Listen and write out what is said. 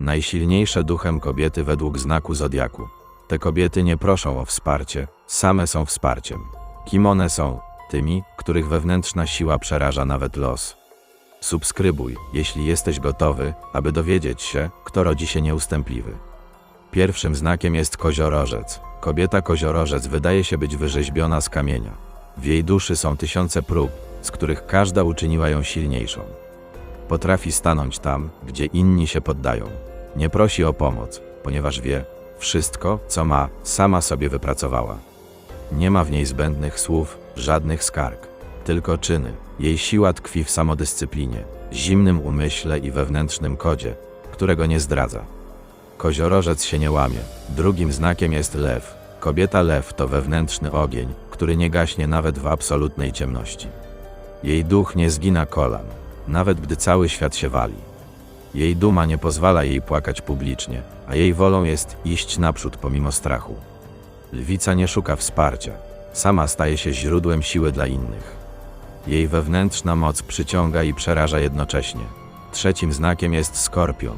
Najsilniejsze duchem kobiety według znaku zodiaku. Te kobiety nie proszą o wsparcie, same są wsparciem. Kim one są? Tymi, których wewnętrzna siła przeraża nawet los. Subskrybuj, jeśli jesteś gotowy, aby dowiedzieć się, kto rodzi się nieustępliwy. Pierwszym znakiem jest koziorożec. Kobieta koziorożec wydaje się być wyrzeźbiona z kamienia. W jej duszy są tysiące prób, z których każda uczyniła ją silniejszą. Potrafi stanąć tam, gdzie inni się poddają. Nie prosi o pomoc, ponieważ wie, wszystko, co ma, sama sobie wypracowała. Nie ma w niej zbędnych słów, żadnych skarg, tylko czyny. Jej siła tkwi w samodyscyplinie, zimnym umyśle i wewnętrznym kodzie, którego nie zdradza. Koziorożec się nie łamie. Drugim znakiem jest lew. Kobieta lew to wewnętrzny ogień, który nie gaśnie nawet w absolutnej ciemności. Jej duch nie zgina kolan, nawet gdy cały świat się wali. Jej duma nie pozwala jej płakać publicznie, a jej wolą jest iść naprzód pomimo strachu. Lwica nie szuka wsparcia, sama staje się źródłem siły dla innych. Jej wewnętrzna moc przyciąga i przeraża jednocześnie. Trzecim znakiem jest skorpion.